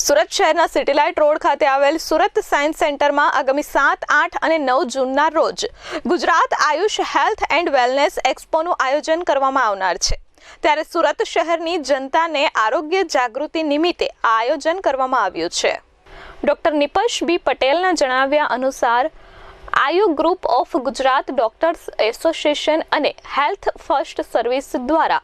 સુરત શહેરના city light road ખાતે આવેલ સુરત સાયન્સ સેન્ટરમાં આગામી સાત, આઠ અને નવ જૂનના રોજ Gujarat Ayush health and wellness એક્સપોનું આયોજન કરવામાં આવનાર છે. ત્યારે સુરત શહેરની જનતાને આરોગ્ય જાગૃતિ નિમિત્તે આયોજન કરવામાં આવ્યું છે. ડૉક્ટર નિપશ બી પટેલના જણાવ્યા અનુસાર Ayu group of Gujarat doctors association અને હેલ્થ ફર્સ્ટ સર્વિસ દ્વારા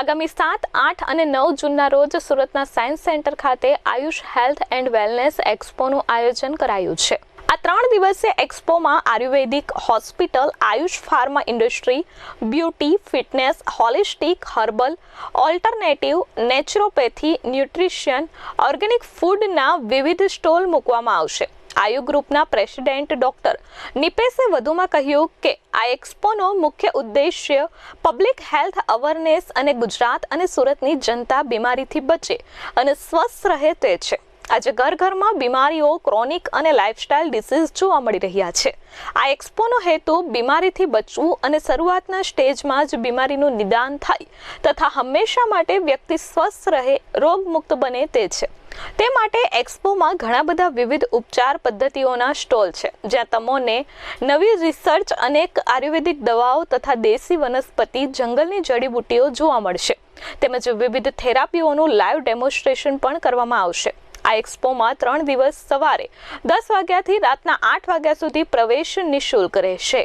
આગામી સાત, આઠ અને નવ જૂનના રોજ સુરતના સાયન્સ સેન્ટર ખાતે આયુષ હેલ્થ એન્ડ વેલનેસ એક્સપોનું આયોજન કરાયું છે. આ ત્રણ દિવસીય એક્સપોમાં ayurvedic hospital, Ayush pharma industry, beauty, fitness, holistic, herbal, alternative, naturopathy, nutrition, organic ફૂડના વિવિધ સ્ટોલ મૂકવામાં આવશે. આયુ ગ્રુપના પ્રેસિડેન્ટ ડોક્ટર નિપેશે વધુમાં કહ્યું કે આ એક્સપોનો મુખ્ય ઉદ્દેશ્ય પબ્લિક હેલ્થ અવેરનેસ અને ગુજરાત અને સુરતની જનતા બીમારીથી બચે અને સ્વસ્થ રહે તે છે. આજે ઘર ઘરમાં બીમારીઓ, ક્રોનિક અને લાઇફસ્ટાઇલ ડિસીઝ જોવા મળી રહ્યા છે. આ એક્સપોનો હેતુ બીમારીથી બચવું અને શરૂઆતના સ્ટેજમાં જ બીમારીનું નિદાન થાય તથા હંમેશા માટે વ્યક્તિ સ્વસ્થ રહે, રોગમુક્ત બને તે છે. તે માટે એક્સપોમાં ઘણા બધા વિવિધ ઉપચાર પદ્ધતિઓના સ્ટોલ છે, જ્યાં તમને નવી રિસર્ચ અનેક આયુર્વેદિક દવાઓ તથા દેશી વનસ્પતિ, જંગલની જડીબુટ્ટીઓ જોવા મળશે. તેમજ વિવિધ થેરાપીઓનું લાઈવ ડેમોન્સ્ટ્રેશન પણ કરવામાં આવશે. આ એક્સપોમાં ત્રણ દિવસ સવારે દસ વાગ્યાથી રાતના આઠ વાગ્યા સુધી પ્રવેશ નિઃશુલ્ક રહેશે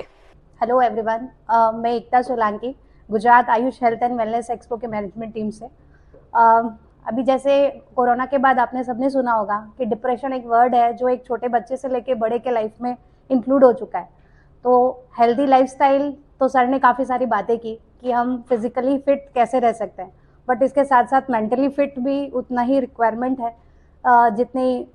हेलो एवरीवन अ, मैं Ekta Solanki Gujarat Ayush health and wellness expo के मैनेजमेंट टीम से अ, अभी जैसे कोरोना के बाद आपने सबने सुना होगा कि डिप्रेशन एक वर्ड है जो एक छोटे बच्चे से लेके बड़े के लाइफ में इंक्लूड हो चुका है तो हेल्दी लाइफस्टाइल तो सर ने काफ़ी सारी बातें की कि हम फिजिकली फिट कैसे रह सकते हैं बट इसके साथ साथ मेंटली फिट भी उतना ही रिक्वायरमेंट है अ, जितनी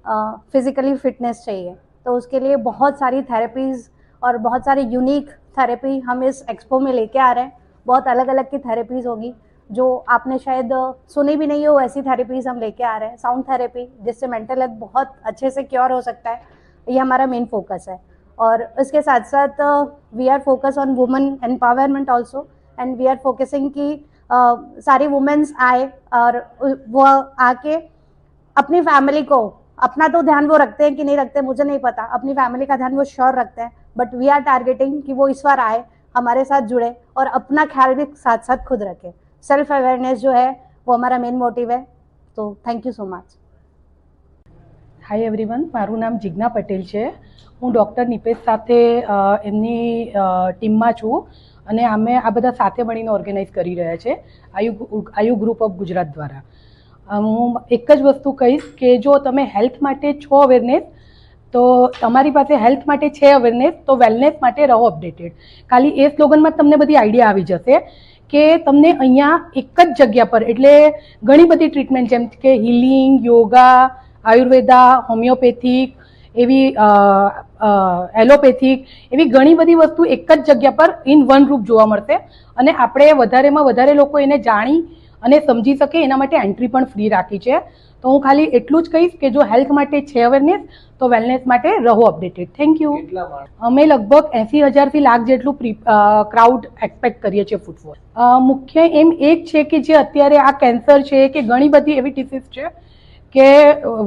फिजिकली फिटनेस चाहिए। तो उसके लिए बहुत सारी थेरेपीज़ और बहुत सारी यूनिक थेरेपी हम इस एक्सपो में लेके आ रहे हैं। बहुत अलग अलग की थेरेपीज़ होगी, जो आपने शायद सुनी भी नहीं हो, ऐसी थेरेपीज़ हम लेके आ रहे हैं। साउंड थेरेपी जिससे मेंटल हेल्थ बहुत अच्छे से क्योर हो सकता है, ये हमारा मेन फोकस है। और इसके साथ साथ we are focus on women empowerment also and we are focusing कि सारी वुमेन्स आए और उ- वो आके अपनी फैमिली को अपना तो ध्यान वो रखते हैं कि नहीं रखते मुझे नहीं पता अपनी फैमिली का ध्यान वो श्योर रखते हैं बट वी आर टारगेटिंग कि वो इस बार आए हमारे साथ जुड़े और अपना ख्याल भी साथ साथ खुद रखे सेल्फ अवेयरनेस जो है वो हमारा मेन मोटिव है तो thank you so much hi everyone મારું નામ જિજ્ઞા પટેલ છે હું ડૉક્ટર નિપેશ સાથે અ, એમની અ, ટીમમાં છું અને અમે આ બધા સાથે મળીને ઓર્ગેનાઇઝ કરી રહ્યા છે આયુ ગુ- આયુ ગ્રુપ ઓફ ગુજરાત દ્વારા અ, હું એક જ વસ્તુ કહીશ કે જો તમે હેલ્થ માટે છો અવેરનેસ તો તમારી પાસે હેલ્થ માટે છે અવેરનેસ તો વેલનેસ માટે રહો અપડેટેડ ખાલી એ સ્લોગનમાં તમને બધી આઈડિયા આવી જશે કે તમને અહીંયા એક જ જગ્યા પર, એટલે ઘણી બધી ટ્રીટમેન્ટ જેમ કે હિલિંગ યોગા આયુર્વેદા હોમિયોપેથિક એવી એલોપેથિક એવી ઘણી બધી વસ્તુ એક જ જગ્યા પર ઇન વન રૂપ જોવા મળશે. અને આપણે વધારેમાં વધારે લોકો એને જાણી અને સમજી શકે એના માટે એન્ટ્રી પણ ફ્રી રાખી છે. તો હું ખાલી એટલું જ કહીશ કે જો હેલ્થ માટે છે અવેરનેસ તો વેલનેસ માટે રહો અપડેટેડ થેન્ક યુ અમે લગભગ એંસી હજારથી લાખ જેટલું પ્રી ક્રાઉડ એક્સપેક્ટ કરીએ છીએ ફૂટફોલ મુખ્ય એમ એક છે કે જે અત્યારે આ કેન્સર છે કે ઘણી બધી એવી ડિસીઝ છે કે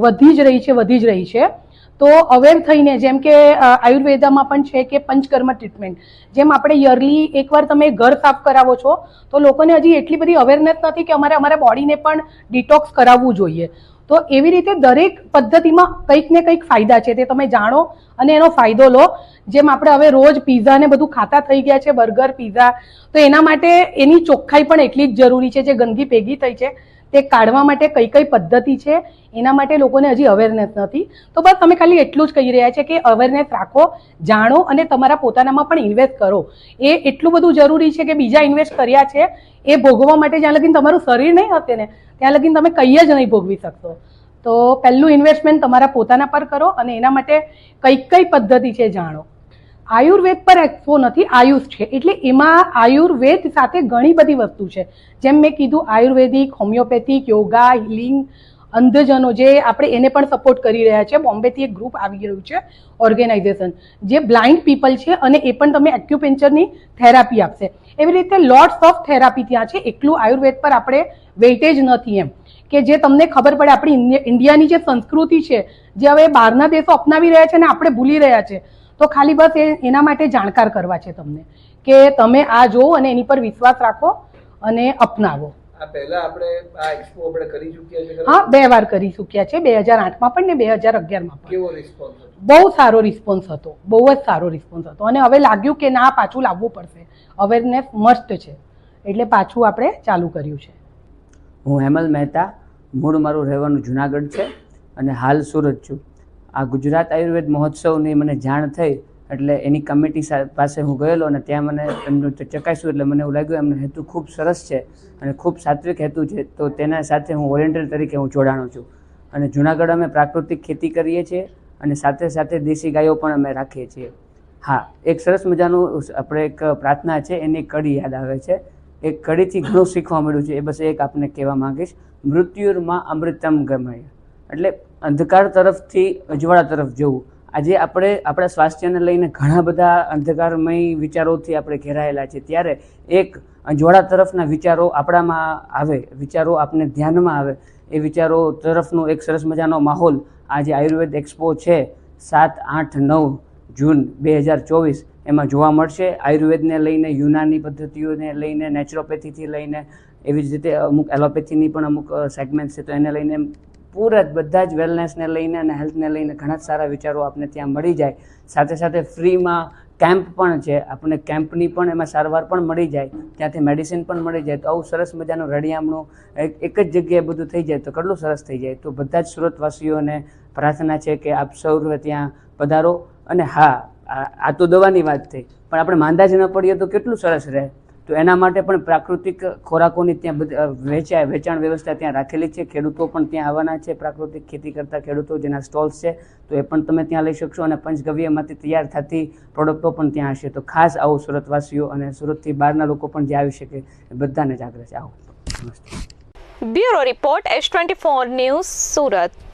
વધી જ રહી છે વધી જ રહી છે. તો અવેર થઈને, જેમ કે આયુર્વેદામાં પણ છે કે પંચકર્મ ટ્રીટમેન્ટ જેમ આપણે યરલી એકવાર તમે ઘર સાફ કરાવો છો, તો લોકોને હજી એટલી બધી અવેરનેસ નથી કે અમારે અમારા બોડીને પણ ડિટોક્સ કરાવવું જોઈએ. તો એવી રીતે દરેક પદ્ધતિમાં કંઈક ને કંઈક ફાયદા છે, તે તમે જાણો અને એનો ફાયદો લો. જેમ આપણે હવે રોજ પીઝા ને બધું ખાતા થઈ ગયા છે બર્ગર પીઝા તો એના માટે એની ચોખ્ખાઈ પણ એટલી જ જરૂરી છે, જે ગંદકી ભેગી થઈ છે. તે કાઢવા માટે કઈ કઈ પદ્ધતિ છે, એના માટે લોકોને હજી અવેરનેસ નથી. તો બસ તમે ખાલી એટલું જ કહી રહ્યા છે કે અવેરનેસ રાખો, જાણો અને તમારા પોતાનામાં પણ ઇન્વેસ્ટ કરો. એ એટલું બધું જરૂરી છે કે બીજા ઇન્વેસ્ટ કર્યા છે, એ ભોગવવા માટે જ્યાં લગીન તમારું શરીર નહીં હશે ને, ત્યાં લગીન તમે કંઈ જ નહીં ભોગવી શકશો. તો પહેલું ઇન્વેસ્ટમેન્ટ તમારા પોતાના પર કરો અને એના માટે કઈ કઈ પદ્ધતિ છે જાણો. આયુર્વેદ પર એક્સપો નથી, આયુષ છે. એટલે એમાં આયુર્વેદ સાથે ઘણી બધી વસ્તુ છે. જેમ મેં કીધું, આયુર્વેદિક, હોમિયોપેથિક, યોગા, હિલિંગ, અંધજનો જે આપણે એને પણ સપોર્ટ કરી રહ્યા છે. બોમ્બેથી એક ગ્રુપ આવી રહ્યું છે ઓર્ગેનાઇઝેશન જે બ્લાઇન્ડ પીપલ છે અને એ પણ તમે એક્યુપેન્ચરની થેરાપી આપશે. એવી રીતે લોટ્સ ઓફ થેરાપી ત્યાં છે. એકલું આયુર્વેદ પર આપણે વેઇટેજ નથી એમ. કે જે તમને ખબર પડે, આપણી ઇન્ડિયાની જે સંસ્કૃતિ છે, જે હવે બહારના દેશો અપનાવી રહ્યા છે ને આપણે ભૂલી રહ્યા છે. તો ખાલી બસ એ એના માટે જાણકાર કરવા છે તમને કે તમે આ જોવો અને એની પર વિશ્વાસ રાખો અને અપનાવો. આ પહેલા આપણે આ એક્સપો આપણે કરી ચૂક્યા છે ખરા? હા બે વાર કરી ચૂક્યા છે બે હજાર આઠમાં પણ ને બે હજાર અગિયારમાં પણ. કેવો રિસ્પોન્સ હતો? બહુ સારો રિસ્પોન્સ હતો બહુ જ સારો રિસ્પોન્સ હતો. અને હવે લાગ્યું કે ના પાછું લાવવું પડશે. અવેરનેસ મસ્ટ છે. એટલે પાછું આપણે ચાલુ કર્યું છે. હું હેમલ મહેતા મૂળ મારું રહેવાનું જુનાગઢ છે અને હાલ સુરત છું. આ ગુજરાત આયુર્વેદ મહોત્સવની મને જાણ થઈ એટલે એની કમિટી પાસે હું ગયેલો અને ત્યાં મને એમનું ચકાસ્યું એટલે મને એવું લાગ્યું એમનો હેતુ ખૂબ સરસ છે અને ખૂબ સાત્વિક હેતુ છે. તો તેના સાથે હું વોલેન્ટિયર તરીકે હું જોડાણો છું. અને જુનાગઢ અમે પ્રાકૃતિક ખેતી કરીએ છીએ અને સાથે સાથે દેશી ગાયો પણ અમે રાખીએ છીએ. હા, એક સરસ મજાનું આપણે એક પ્રાર્થના છે, એની કડી યાદ આવે છે. એ કડીથી ઘણું શીખવા મળ્યું છે. એ બસ એક આપને કહેવા માંગીશ. મૃત્યુરમાં અમૃતમ ગમય. એટલે અંધકાર તરફથી અજવાળા તરફ જવું. આજે આપણે આપણા સ્વાસ્થ્યને લઈને ઘણા બધા અંધકારમય વિચારોથી આપણે ઘેરાયેલા છે ત્યારે એક અજવાળા તરફના વિચારો આપણામાં આવે, વિચારો આપને ધ્યાનમાં આવે. એ વિચારો તરફનો એક સરસ મજાનો માહોલ આજે આયુર્વેદ એક્સપો છે સાત આઠ નવ જૂન બે હજાર ચોવીસ. એમાં જોવા મળશે આયુર્વેદને લઈને, યુનાની પદ્ધતિઓને લઈને નેચરોપેથીથી લઈને, એવી જ રીતે અમુક એલોપેથીની પણ અમુક સેગમેન્ટ છે તો એને લઈને પૂરા જ બધા જ વેલનેસને લઈને અને હેલ્થને લઈને ઘણા જ સારા વિચારો આપને ત્યાં મળી જાય. સાથે સાથે ફ્રીમાં કેમ્પ પણ છે. આપણને કેમ્પની પણ એમાં સારવાર પણ મળી જાય. ત્યાંથી મેડિસિન પણ મળી જાય. તો આવું સરસ મજાનું રળિયામણું એક જ જગ્યાએ બધું થઈ જાય તો કેટલું સરસ થઈ જાય. તો બધા જ સુરતવાસીઓને પ્રાર્થના છે કે આપ સૌ ત્યાં પધારો. અને હા આ તો દવાની વાત થઈ. પણ આપણે માંદા જ ન પડીએ તો કેટલું સરસ રહે. તો એના માટે પણ પ્રાકૃતિક ખોરાકોની ત્યાં વેચાય, વેચાણ વ્યવસ્થા ત્યાં રાખેલી છે. ખેડૂતો પણ ત્યાં આવવાના છે પ્રાકૃતિક ખેતી કરતા ખેડૂતો જેના સ્ટોલ્સ છે, તો એ પણ તમે ત્યાં લઈ શકશો અને પંચગવ્યમાંથી તૈયાર થતી પ્રોડક્ટો પણ ત્યાં હશે. તો ખાસ આવો સુરતવાસીઓ અને સુરતથી બહારના લોકો પણ જે આવી શકે એ બધાને જ આગ્રહ છે. આવો. Bureau report S twenty four news Surat.